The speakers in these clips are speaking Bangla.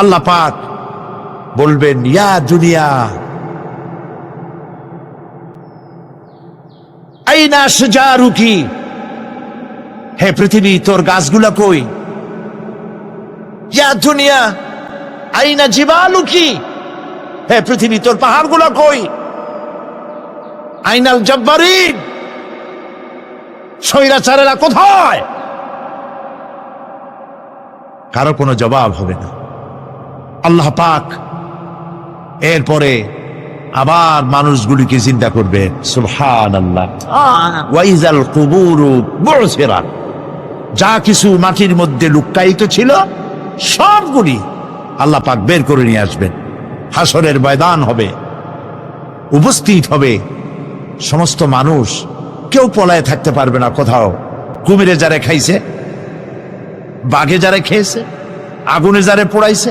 আল্লাহ পাক বলবেন, ইয়া দুনিয়া, আইনা সুজারুকি হে পৃথিবী, তোর গাছগুলা কই? ইয়া দুনিয়া, আইনা জিবালুকি? হে পৃথিবী, তোর পাহাড়গুলা কই? আইনাল জব্বারিন, স্বৈরাচারেরা কোথায়? কারও কোনো জবাব হবে না। আল্লাহ পাক এরপরে আবার মানুষগুলিকে চিন্তা করবে। আল্লাহ ওয়াইজাল কুবুরু যা কিছু মাটির মধ্যে লুক্কায়িত ছিল সবগুলি আল্লাহ পাক বের করে নিয়ে আসবেন। হাসরের ময়দান হবে উপস্থিত হবে সমস্ত মানুষ। কেউ পলায় থাকতে পারবে না কোথাও। কুমিরে যারে খাইছে বাঘে যারে খেয়েছে আগুনে যারে পোড়াইছে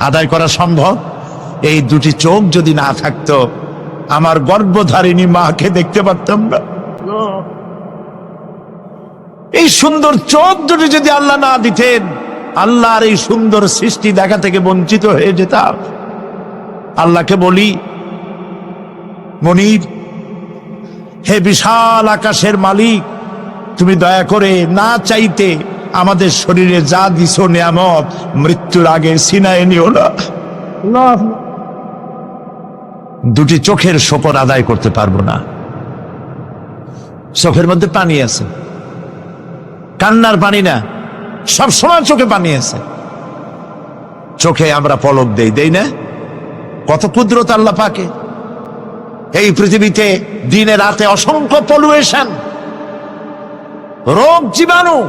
আদায় করা সম্ভব? এই দুটি চোখ যদি না থাকতো, আমার গর্ভধারিণী মাকে দেখতে পারতাম না। এই সুন্দর চোখ দুটি যদি আল্লাহ না দিতেন, আল্লাহর এই সুন্দর সৃষ্টি দেখা থেকে বঞ্চিত হয়ে যেতাম। আল্লাহকে বলি, মনির, হে বিশাল আকাশের মালিক, তুমি দয়া করে না চাইতে আমাদের শরীরে যা দিছো নিয়ামত মৃত্যুর আগে সিনায় নিও না। দুটি চোখের শকর আদায় করতে পারব না। চোখের মধ্যে পানি আছে। কান্নার পানি না সব সময় চোখে পানি আছে। চোখে আমরা পলক দেই দেই না? কত কুদরত আল্লাহ পাকে। এই পৃথিবীতে দিনে রাতে অসংখ্য পলুয়েশন রোগ জীবাণু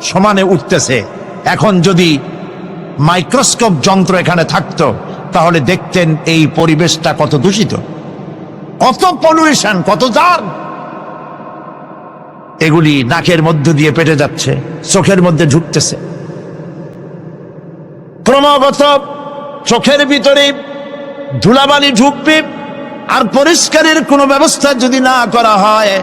সমানে উঠতেছে। এখন যদি মাইক্রোস্কোপ যন্ত্র এখানে থাকতো, তাহলে দেখতেন এই পরিবেশটা কত দূষিত। কত পলিউশন, কত জার এগুলি নাকের মধ্য দিয়ে পেটে যাচ্ছে, চোখের মধ্যে ঢুকতেছে। ক্রমাগত চোখের ভিতরে ধুলাবালি ঢুকবে, আর পরিষ্কারের কোনো ব্যবস্থা যদি না করা হয়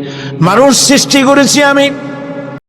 মানুষ সৃষ্টি করেছি আমি।